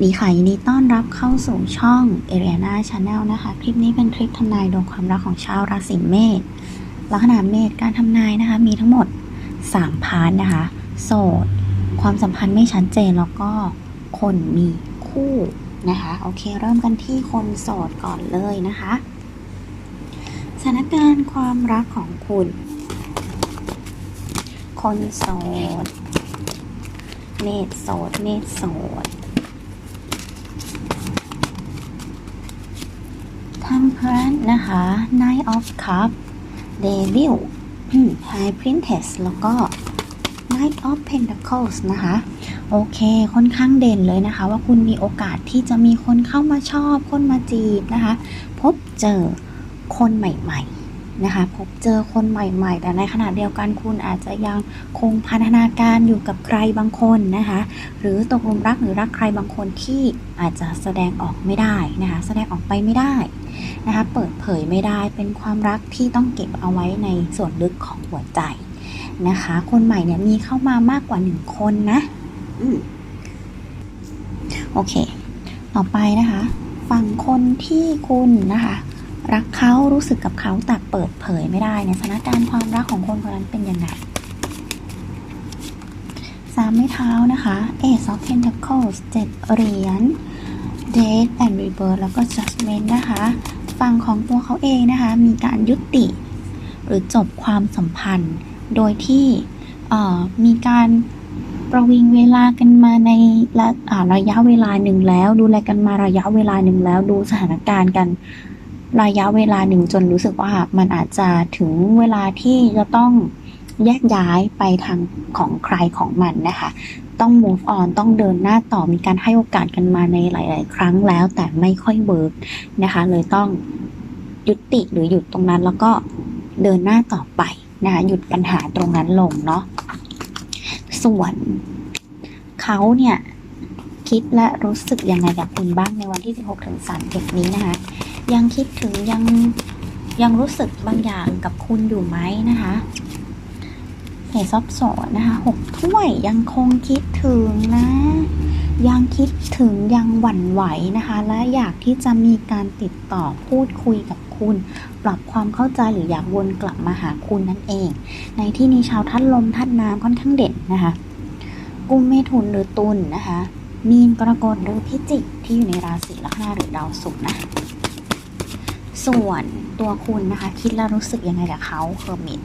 วัสดีค่ะยินดีต้อนรับเข้าสู่ช่อง a r i a n a Channel นะคะ คลิปนี้เป็นคลิปทำนายดวงความรักของชาวราศีเมษลัคนาเมษการทำนายนะคะ มีทั้งหมด 3 พาร์ทนะคะ โสด ความสัมพันธ์ไม่ชัดเจนแล้วก็คนมีคู่นะคะ โอเค เริ่มกันที่คนโสดก่อนเลยนะคะ สถานการณ์ความรักของคุณ คนโสด เมษโสด เมษโสด Temperance นะคะ Night of Cup Devil High Princess แล้วก็ Knight of Pentacles นะคะ โอเคค่อนข้างเด่นเลยนะคะ ว่าคุณมีโอกาสที่จะมีคนเข้ามาชอบ คนมาจีบนะคะ พบเจอคนใหม่ๆนะคะ พบเจอคนใหม่ๆ แต่ในขณะเดียวกันคุณอาจจะยังคงพัฒนาการอยู่กับใครบางคนนะคะ หรือตกลุมรักหรือรักใครบางคนที่อาจจะแสดงออกไม่ได้นะคะ แสดงออกไปไม่ได้ นะคะเปิดเผยไม่ได้เป็นความรักที่ต้องเก็บเอาไว้ในส่วนลึกของหัวใจนะคะ คนใหม่เนี่ยมีเข้ามามากกว่าหนึ่งคนนะอืมโอเค ต่อไปนะคะฝั่งคนที่คุณนะคะรักเขารู้สึกกับเขาแต่เปิดเผยไม่ได้เนี่ยสถานการณ์ความรักของคนคนนั้นเป็นยังไงสามไม้เท้านะคะ Ace of Pentacles เจ็ดเหรียญ Death and Rebirth แล้วก็ Judgment นะคะ ฝั่งของตัวเขาเองนะคะ มีการยุติ หรือจบความสัมพันธ์ โดยที่มีการประวิงเวลากันมาในระระยะเวลาหนึ่งแล้ว ดูแลกันมาระยะเวลาหนึ่งแล้ว ดูสถานการณ์กันระยะเวลาหนึ่งจนรู้สึกว่ามันอาจจะถึงเวลาที่จะต้อง แยกย้ายไปทางของใครของมันนะคะ ต้อง move on ต้องเดินหน้าต่อมีการให้โอกาสกันมาในหลาย ๆ ครั้งแล้วแต่ไม่ค่อยเวิร์กนะคะ เลยต้องยุติหรือหยุดตรงนั้นแล้วก็เดินหน้าต่อไปนะคะหยุดปัญหาตรงนั้นลงเนาะส่วนเขาเนี่ยคิดและรู้สึกยังไงกับคุณบ้างในวันที่ 16ถึง31นี้นะคะ ยังคิดถึงยังยังรู้สึกบางอย่างกับคุณอยู่ไหมนะคะ เหตุซับซอนนะคะหกถ้วยยังคงคิดถึงนะ ยังคิดถึงยังหวั่นไหวนะคะ และอยากที่จะมีการติดต่อพูดคุยกับคุณ ปรับความเข้าใจหรืออยากวนกลับมาหาคุณนั่นเอง ในที่นี้ชาวท่านลมท่านน้ำค่อนข้างเด่นนะคะกุมเมถุนหรือตุลนะคะ มีนกรกฎหรือพิจิกที่อยู่ในราศีลัคนาหรือดาวศุกร์นะ ส่วนตัวคุณนะคะ คิดแล้วรู้สึกยังไงกับเขาเฮอร์มิต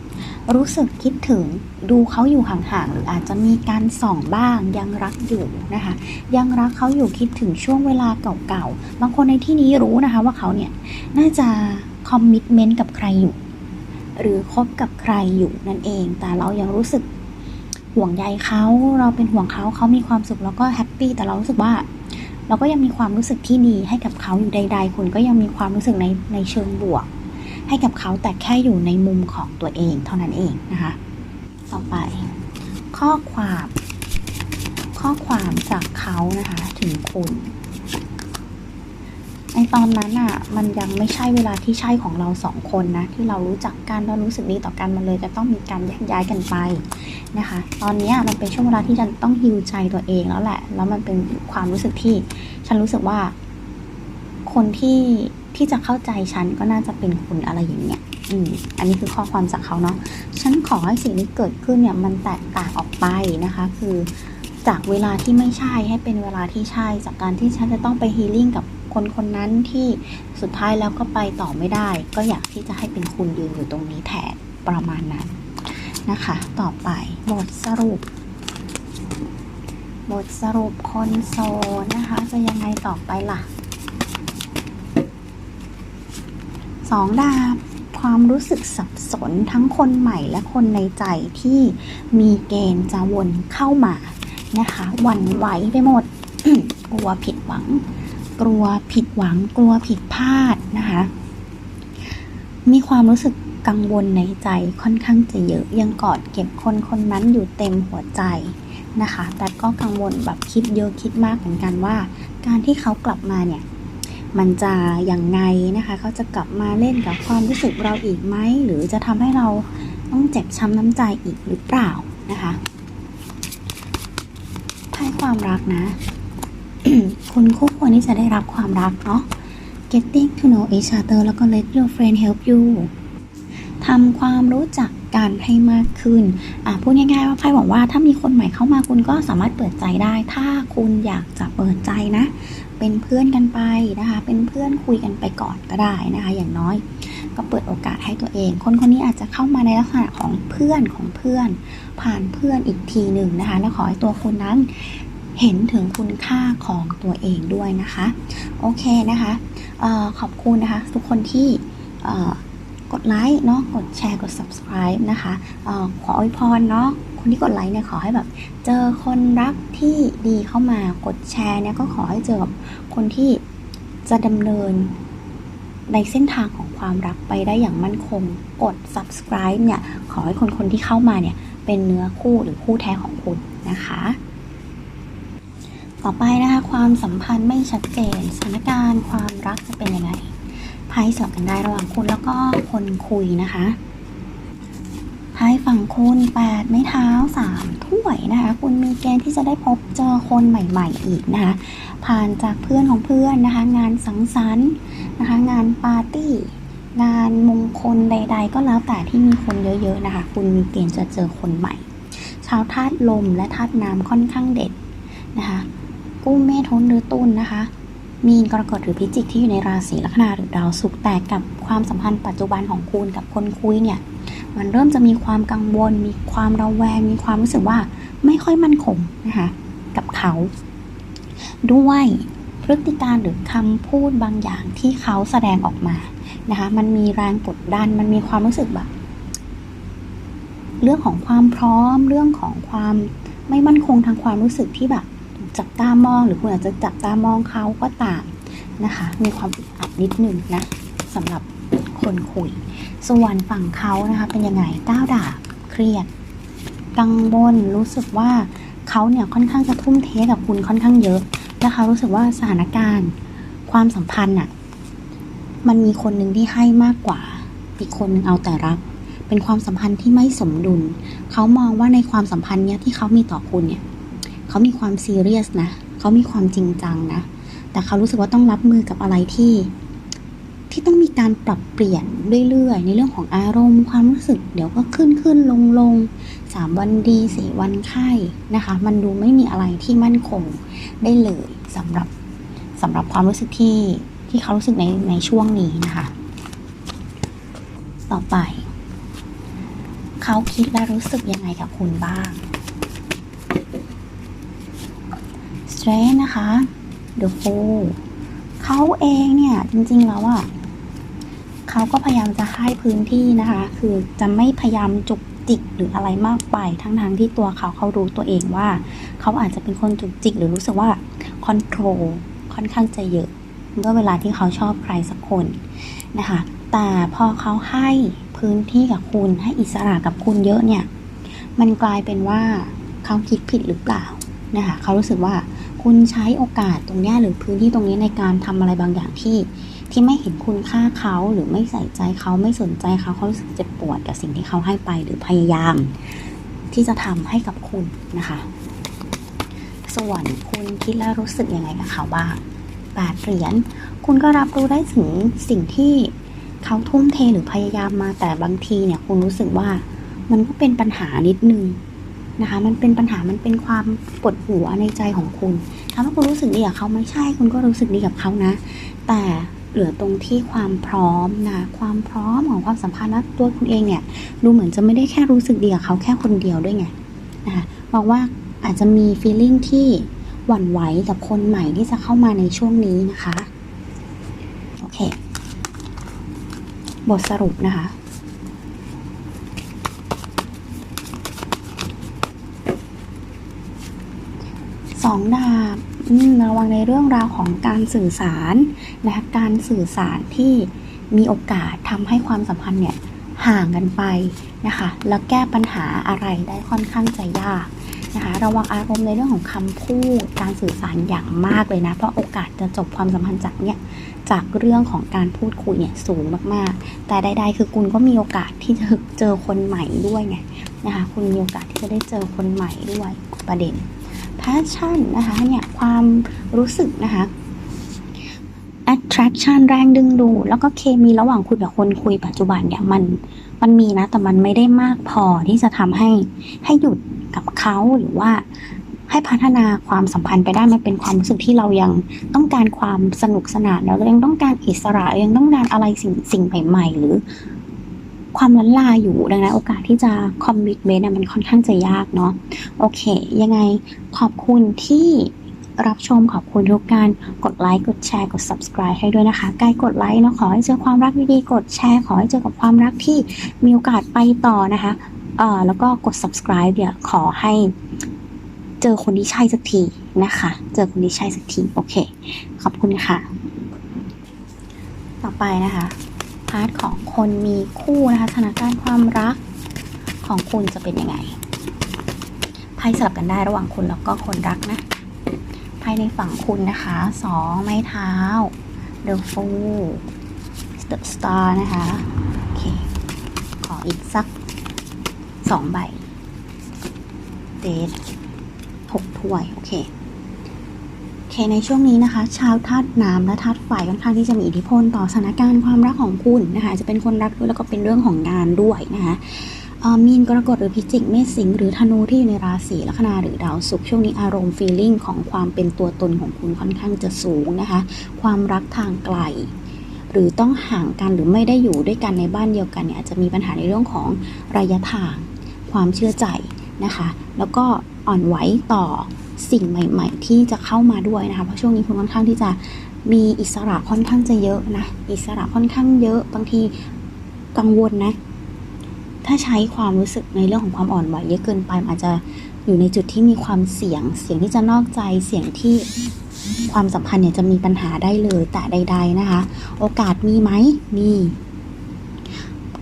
รู้สึกคิดถึงดูเขาอยู่ห่างๆหรืออาจจะมีการส่องบ้างยังรักอยู่นะคะ ยังรักเขาอยู่คิดถึงช่วงเวลาเก่าๆ บางคนในที่นี้รู้นะคะว่าเขาเนี่ยน่าจะคอมมิ t เมนต์กับใครอยู่ หรือคบกับใครอยู่นั่นเอง แต่เรายังรู้สึกห่วงใยเขาเราเป็นห่วงเขาเขามีความสุขแล้วก็แฮปปี้แต่เรารู้สึกว่า เราก็ยังมีความรู้สึกที่ดีให้กับเขาอยู่ใด ๆ คุณก็ยังมีความรู้สึกในในเชิงบวก ให้กับเขาแต่แค่อยู่ในมุมของตัวเองเท่านั้นเองนะคะ ต่อไป ข้อความ ข้อความจากเขานะคะถึงคุณในตอนนั้นอะมันยังไม่ใช่เวลาที่ใช่ของเราสองคนนะที่เรารู้จักกันเรารู้สึกดีต่อกันมันเลยจะต้องมีการแยกย้ายกันไปนะคะ ตอนนี้มันเป็นช่วงเวลาที่ฉันต้องฮิวใจตัวเองแล้วแหละ แล้วมันเป็นความรู้สึกที่ ฉันรู้สึกว่า คนที่ ที่จะเข้าใจฉันก็น่าจะเป็นคุณอะไรอย่างเงี้ยอืมอันนี้คือข้อความจากเขาเนาะฉันขอให้สิ่งที่เกิดขึ้นเนี่ยมันแตกต่างออกไปนะคะ คือจากเวลาที่ไม่ใช่ให้เป็นเวลาที่ใช่ จากการที่ฉันจะต้องไปฮีลิ่งกับคนคนนั้นที่สุดท้ายแล้วก็ไปต่อไม่ได้ ก็อยากที่จะให้เป็นคุณยืนอยู่ตรงนี้แทนประมาณนั้นนะคะ ต่อไปบทสรุป บทสรุปคนโซนนะคะ จะยังไงต่อไปล่ะ ส องดาบความรู้สึกสับสนทั้งคนใหม่และคนในใจที่มีเกณฑ์จะวนเข้ามานะคะวันไหวไปหมด กลัวผิดหวัง กลัวผิดหวัง กลัวผิดพลาดนะคะมีความรู้สึกกังวลในใจค่อนข้างจะเยอะยังกอดเก็บคนคนนั้นอยู่เต็มหัวใจนะคะ แต่ก็กังวลแบบคิดเยอะคิดมากเหมือนกันว่า การที่เขากลับมาเนี่ย มันจะอยังไงนะคะเขาจะกลับมาเล่นกับความรู้สึกเราอีกไหมหรือจะทำให้เราต้องเจ็บช้ำน้ำใจอีกหรือเปล่านะคะไพ่ความรักนะคุณคู่ควรที่จะได้รับความรักเนาะ getting to know each other แล้วก็ let your friend help you ทำความรู้จักกันให้มากขึ้น อะพูดง่ายๆว่าไพ่บอกว่าถ้ามีคนใหม่เข้ามาคุณก็สามารถเปิดใจได้ ถ้าคุณอยากจะเปิดใจนะ เป็นเพื่อนกันไปนะคะ เป็นเพื่อนคุยกันไปก่อนก็ได้นะคะ อย่างน้อย ก็เปิดโอกาสให้ตัวเอง คนคนนี้อาจจะเข้ามาในลักษณะของเพื่อนของเพื่อน ผ่านเพื่อนอีกทีหนึ่งนะคะ แล้วขอให้ตัวคุณนั้นเห็นถึงคุณค่าของตัวเองด้วยนะคะ โอเคนะคะออขอบคุณนะคะ ทุกคนที่กดไลค์เนาะกดแชร์กด subscribe นะคะออขออวยพรเนาะ คนที่กดไลค์เนี่ยขอให้แบบ เจอคนรักที่ดีเข้ามากดแชร์เนี่ยก็ขอให้เจอกับคนที่จะดำเนินในเส้นทางของความรักไปได้อย่างมั่นคง กด subscribe เนี่ย ขอให้คนคนที่เข้ามาเนี่ย เป็นเนื้อคู่หรือคู่แท้ของคุณนะคะ ต่อไปนะคะ ความสัมพันธ์ไม่ชัดเจนสถานการณ์ความรักจะเป็นยังไงไพ่สลับกันได้ระหว่างคุณแล้วก็คนคุยนะคะ ไพ่ฝั่งคุณแปดไม้เท้าสามถ้วยนะคะ คุณมีเกณฑ์ที่จะได้พบเจอคนใหม่ ๆ อีกนะคะ ผ่านจากเพื่อนของเพื่อนนะคะ งานสังสรรค์นะคะ งานปาร์ตี้ งานมงคลใด ๆ ก็แล้วแต่ที่มีคนเยอะ ๆ นะคะ คุณมีเกณฑ์จะเจอคนใหม่ ชาวธาตุลมและธาตุน้ำค่อนข้างเด็ดนะคะกุ้งเมษทนหรือตุลนะคะ มีนกรกฎหรือพิจิกที่อยู่ในราศีลัคนาหรือดาวศุกร์แต่กับความสัมพันธ์ปัจจุบันของคุณกับคนคุยเนี่ย มันเริ่มจะมีความกังวล มีความระแวง มีความรู้สึกว่าไม่ค่อยมั่นคงนะคะกับเขา ด้วยพฤติการหรือคำพูดบางอย่างที่เขาแสดงออกมานะคะมันมีแรงกดดัน มันมีความรู้สึกแบบ เรื่องของความพร้อม เรื่องของความไม่มั่นคงทางความรู้สึกที่แบบจับตามองหรือคุณอาจจะจับตามองเขาก็ตามนะคะ มีความอึดอัดนิดนึงนะสำหรับคนคุย ส่วนฝั่งเขานะคะเป็นยังไงก้าวดาบเครียด กังวลรู้สึกว่าเขาเนี่ยค่อนข้างจะทุ่มเทกับคุณค่อนข้างเยอะนะคะรู้สึกว่าสถานการณ์ ความสัมพันธ์อะมันมีคนหนึ่งที่ให้มากกว่า อีกคนหนึ่งเอาแต่รับ เป็นความสัมพันธ์ที่ไม่สมดุล เขามองว่าในความสัมพันธ์เนี้ยที่เขามีต่อคุณเนี่ยเขามีความซีเรียสนะ เขามีความจริงจังนะ แต่เขารู้สึกว่าต้องรับมือกับอะไรที่ ที่ต้องมีการปรับเปลี่ยนเรื่อยๆ ในเรื่องของอารมณ์ ความรู้สึกเดี๋ยวก็ขึ้นขึ้นลงลงสามวันดีสี่วันไข้นะคะ มันดูไม่มีอะไรที่มั่นคงได้เลยสำหรับสำหรับความรู้สึกที่ที่เขารู้สึกในในช่วงนี้นะคะ ต่อไป เขาคิดและรู้สึกยังไงกับคุณบ้าง strength นะคะ the fool เขาเองเนี่ยจริงๆแล้วอะ เขาก็พยายามจะให้พื้นที่นะคะ คือจะไม่พยายามจุกจิกหรืออะไรมากไป ทั้งทางๆที่ตัวเขาเขารู้ตัวเองว่า เขาอาจจะเป็นคนจุกจิกหรือรู้สึกว่า control ค่อนข้างจะเยอะเมื่อเวลาที่เขาชอบใครสักคนนะคะ แต่พอเขาให้พื้นที่กับคุณให้อิสระกับคุณเยอะเนี่ย มันกลายเป็นว่าเขาคิดผิดหรือเปล่านะคะเขารู้สึกว่าคุณใช้โอกาสตรงนี้หรือพื้นที่ตรงนี้ในการทำอะไรบางอย่างที่ ที่ไม่เห็นคุณค่าเขาหรือไม่ใส่ใจเขาไม่สนใจเขาเขารู้สึกเจ็บปวดกับสิ่งที่เขาให้ไปหรือพยายาม ที่จะทำให้กับคุณนะคะ ส่วนคุณคิดและรู้สึกยังไงกับเขาบ้างแปดเหรียญคุณก็รับรู้ได้ถึงสิ่งที่เขาทุ่มเทหรือพยายามมาแต่บางทีเนี่ยคุณรู้สึกว่ามันก็เป็นปัญหานิดนึงนะคะ มันเป็นปัญหามันเป็นความปวดหัวในใจของคุณถามว่าคุณรู้สึกดีกับเขาไม่ใช่ คุณก็รู้สึกดีกับเขานะ แต่ เหลือตรงที่ความพร้อมนะความพร้อมของความสัมพันธ์นะตัวคุณเองเนี่ยดูเหมือนจะไม่ได้แค่รู้สึกดีกับเขาแค่คนเดียวด้วยไงนะคะบอกว่าอาจจะมี feeling ที่หวั่นไหวกับคนใหม่ที่จะเข้ามาในช่วงนี้นะคะโอเค บทสรุปนะคะสองดาบ ระวังในเรื่องราวของการสื่อสารนะคะการสื่อสารที่มีโอกาสทำให้ความสัมพันธ์เนี่ยห่างกันไปนะคะ แล้วแก้ปัญหาอะไรได้ค่อนข้างจะยากนะคะ ระวังอารมณ์ในเรื่องของคำพูดการสื่อสารอย่างมากเลยนะ เพราะโอกาสจะจบความสัมพันธ์จากเนี่ยจากเรื่องของการพูดคุยเนี่ยสูงมากๆ แต่ใดๆคือคุณก็มีโอกาสที่จะเจอคนใหม่ด้วยไงนะคะ คุณมีโอกาสที่จะได้เจอคนใหม่ด้วยประเด็น passion นะคะเนี่ยความรู้สึกนะคะ attraction แรงดึงดูดแล้วก็เคมีระหว่างคุณกับคนคุยปัจจุบันเนี่ยมันมันมีนะ แต่มันไม่ได้มากพอที่จะทำให้ให้หยุดกับเขาหรือว่าให้พัฒนาความสัมพันธ์ไปได้มันเป็นความรู้สึกที่เรายังต้องการความสนุกสนานเรายังต้องการอิสระยังต้องการอะไรสิ่งสิ่งใหม่ ๆ หรือ ความล้นลาอยู่ดังนั้นโอกาสที่จะคอมมิตเมนต์มันค่อนข้างจะยากเนาะโอเค ยังไงขอบคุณที่รับชมขอบคุณทุกการกดไลค์กดแชร์กด subscribe ให้ด้วยนะคะใกล้กดไลค์เนาะขอให้เจอความรักดีๆกดแชร์ขอให้เจอกับความรักที่มีโอกาสไปต่อนะคะเอ่อแล้วก็กด subscribe เดี๋ยวขอให้เจอคนที่ใช่สักทีนะคะ เจอคนที่ใช่สักทีโอเค ขอบคุณค่ะ ต่อไปนะคะาร์ทของคนมีคู่นะคะสถานการณ์ความรักของคุณจะเป็นยังไงไพ่สลับกันได้ระหว่างคุณแล้วก็คนรักนะไพ่ในฝั่งคุณนะคะสองไม้เท้า The Fool The Star นะคะโอเคขออีกสักสองใบเดทหกถ้วย โอเค เคในช่วงนี้นะคะ ชาวธาตุน้ำและธาตุไฟค่อนข้างที่จะมีอิทธิพลต่อสถานการณ์ความรักของคุณนะคะ จะเป็นคนรักด้วยแล้วก็เป็นเรื่องของงานด้วยนะคะมีนกรกฎหรือพิจิกเมษสิงห์หรือธนูที่อยู่ในราศีลัคนาหรือดาวศุกร์ช่วงนี้อารมณ์ฟีลลิ่งของความเป็นตัวตนของคุณค่อนข้างจะสูงนะคะ ความรักทางไกล หรือต้องห่างกันหรือไม่ได้อยู่ด้วยกันในบ้านเดียวกันเนี่ยอาจจะมีปัญหาในเรื่องของระยะทาง ความเชื่อใจนะคะ แล้วก็ อ่อนไหวต่อสิ่งใหม่ ๆ ที่จะเข้ามาด้วยนะคะเพราะช่วงนี้คุณค่อนข้างที่จะมีอิสระค่อนข้างจะเยอะนะอิสระค่อนข้างเยอะบางทีกังวลนะ ถ้าใช้ความรู้สึกในเรื่องของความอ่อนไหวเยอะเกินไปมันอาจจะอยู่ในจุดที่มีความเสี่ยง เสี่ยงที่จะนอกใจเสี่ยงที่ความสัมพันธ์เนี่ยจะมีปัญหาได้เลยแต่ใด ๆนะคะ โอกาสมีไหมมี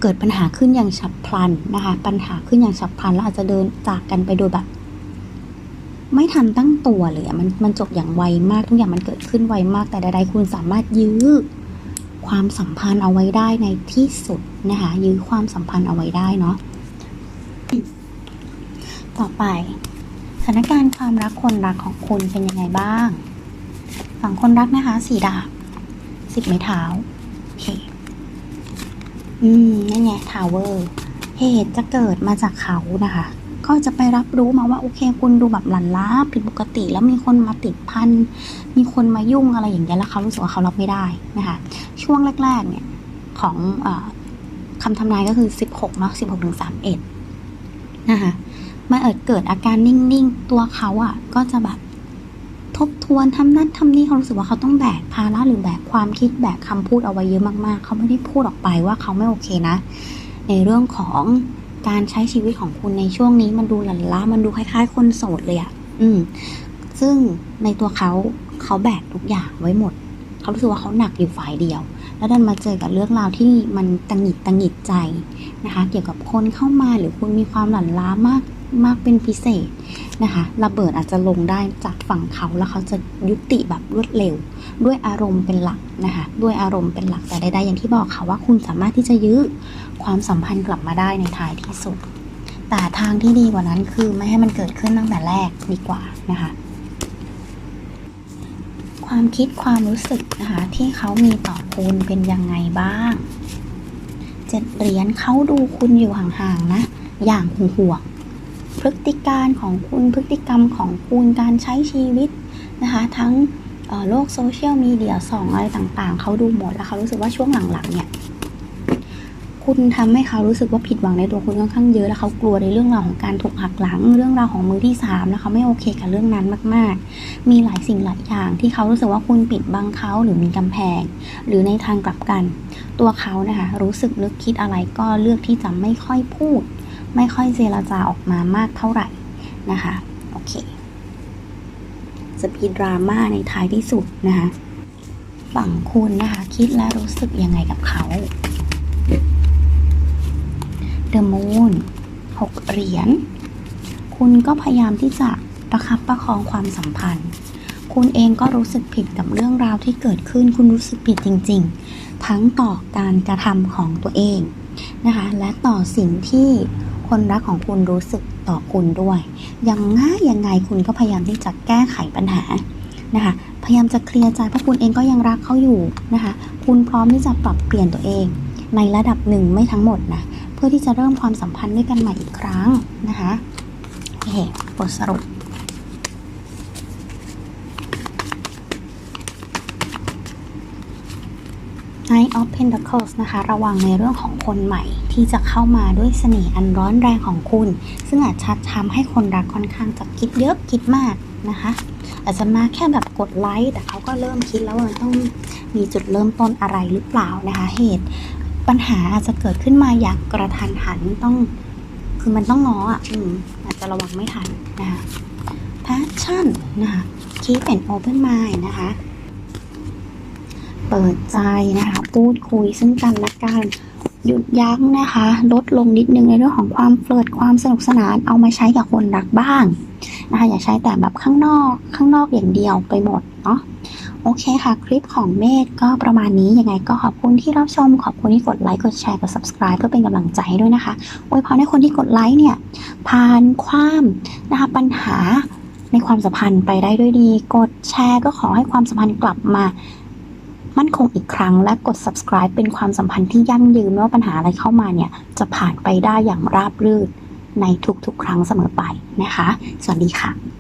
เกิดปัญหาขึ้นอย่างฉับพลันนะคะ ปัญหาขึ้นอย่างฉับพลันแล้วอาจจะเดินจากกันไปโดยแบบ ไม่ทันตั้งตัวเลยอะมันมันจบอย่างไวมากทุกอย่างมันเกิดขึ้นไวมากแต่ใดๆคุณสามารถยื้อความสัมพันธ์เอาไว้ได้ในที่สุดนะคะยื้อความสัมพันธ์เอาไว้ได้เนาะต่อไปสถานการณ์ความรักคนรักของคุณเป็นยังไงบ้างฝั่งคนรักนะคะสีดาบสิบไม้เท้าโอเคอืมนั่นไงทาวเวอร์เหตุจะเกิดมาจากเขานะคะ ก็จะไปรับรู้มาว่าโอเค คุณดูแบบหลันล้าผิดปกติ แล้วมีคนมาติดพันมีคนมายุ่งอะไรอย่างเงี้ยแล้วเขารู้สึกว่าเขารับไม่ได้นะคะช่วงแรกๆเนี่ยของออคำทำนายก็คือ 16เนาะ16ถึง31นะคะมันเอิดเกิดอาการนิ่งๆ ตัวเขาอะ่ะ ก็จะแบบทบทวนทำนั่นทำนี่เขารู้สึกว่าเขาต้องแบกภาระหรือแบกความคิดแบกคำพูดเอาไว้เยอะมากๆ เขาไม่ได้พูดออกไปว่าเขาไม่โอเคนะ ในเรื่องของ การใช้ชีวิตของคุณในช่วงนี้มันดูหลั่นล้ามันดูคล้าย ๆ คนโสดเลยอะ่ะ อืม ซึ่งในตัวเขาเขาแบกทุกอย่างไว้หมด เขารู้สึกว่าเขาหนักอยู่ฝ่ายเดียว แล้วดันมาเจอกับเรื่องราวที่มันตังหิดตังหิดใจนะคะ เกี่ยวกับคนเข้ามาหรือคุณมีความหลั่นล้ามาก มากเป็นพิเศษนะคะระเบิดอาจจะลงได้จากฝั่งเขาแล้วเขาจะยุติแบบรวดเร็ว ด้วยอารมณ์เป็นหลักนะคะด้วยอารมณ์เป็นหลักแต่ใดๆอย่างที่บอกค่ะว่าคุณสามารถที่จะยื้อความสัมพันธ์กลับมาได้ในท้ายที่สุด แต่ทางที่ดีกว่านั้นคือไม่ให้มันเกิดขึ้นตั้งแต่แรกดีกว่านะคะความคิดความรู้สึกนะคะที่เขามีต่อคุณเป็นยังไงบ้างเจ็ดเหรียญเขาดูคุณอยู่ห่างๆนะ อย่างห่วง พฤติการของคุณพฤติกรรมของคุณการใช้ชีวิตนะคะ ทั้งโลกโซเชียลมีเดียส่องอะไรต่างๆ เขาดูหมดแล้วเขารู้สึกว่าช่วงหลังๆเนี่ยคุณทำให้เขารู้สึกว่าผิดหวังในตัวคุณค่อนข้างเยอะแล้วเขากลัวในเรื่องราวของการถูกหักหลัง เรื่องราวของมือที่สามแล้วเขาไม่โอเคกับเรื่องนั้นมาก ๆ มีหลายสิ่งหลายอย่างที่เขารู้สึกว่าคุณปิดบังเขาหรือมีกำแพง หรือในทางกลับกัน ตัวเขานะคะรู้สึกนึกคิดอะไรก็เลือกที่จะไม่ค่อยพูด ไม่ค่อยเจรจาออกมามากเท่าไหร่นะคะ โอเค จะมีดราม่าในท้ายที่สุดนะคะฝั่งคุณนะคะ คิดและรู้สึกยังไงกับเขา The Moon หกเหรียญ คุณก็พยายามที่จะประคับประคองความสัมพันธ์ คุณเองก็รู้สึกผิดกับเรื่องราวที่เกิดขึ้น คุณรู้สึกผิดจริง ๆ ทั้งต่อการกระทำของตัวเองนะคะ และต่อสิ่งที่ คนรักของคุณรู้สึกต่อคุณด้วย ยังง่ายยังไงคุณก็พยายามที่จะแก้ไขปัญหานะคะ พยายามจะเคลียร์ใจเพราะคุณเองก็ยังรักเขาอยู่นะคะ คุณพร้อมที่จะปรับเปลี่ยนตัวเอง ในระดับหนึ่งไม่ทั้งหมดนะ เพื่อที่จะเริ่มความสัมพันธ์ด้วยกันใหม่อีกครั้งนะคะโอเคบทสรุป Knight of Pentacles นะคะ ระวังในเรื่องของคนใหม่ที่จะเข้ามาด้วยเสน่ห์อันร้อนแรงของคุณ ซึ่งอาจชัดทำให้คนรักค่อนข้างจะคิดเยอะคิดมากนะคะ อาจจะมาแค่แบบกดไลค์ แต่เขาก็เริ่มคิดแล้วว่าต้องมีจุดเริ่มต้นอะไรหรือเปล่านะคะ เหตุปัญหาอาจจะเกิดขึ้นมาอย่างกระทันหันต้อง คือมันต้องง้ออะอืมอาจจะระวังไม่ทันนะคะ passion นะคะ keep an open mind นะคะ เปิดใจนะคะ พูดคุยซึ่งกันและกัน หยุดยั้งนะคะ ลดลงนิดนึงในเรื่องของความเฟิดความสนุกสนานเอามาใช้กับคนรักบ้างนะคะ อย่าใช้แต่แบบข้างนอกข้างนอกอย่างเดียวไปหมดเนาะโอเคค่ะ คลิปของเมธก็ประมาณนี้ยังไงก็ขอบคุณที่รับชม ขอบคุณที่กดไลค์กดแชร์กด subscribe เพื่อเป็นกำลังใจให้ด้วยนะคะอวยพรให้คนที่กดไลค์เนี่ยผ่านความนะคะปัญหาในความสัมพันธ์ไปได้ด้วยดี กดแชร์ก็ขอให้ความสัมพันธ์กลับมา มั่นคงอีกครั้งและกด subscribe เป็นความสัมพันธ์ที่ยั่งยืนเม่ว่าปัญหาอะไรเข้ามาเนี่ย จะผ่านไปได้อย่างราบรื่นในทุกๆ ครั้งเสมอไปนะคะ สวัสดีค่ะ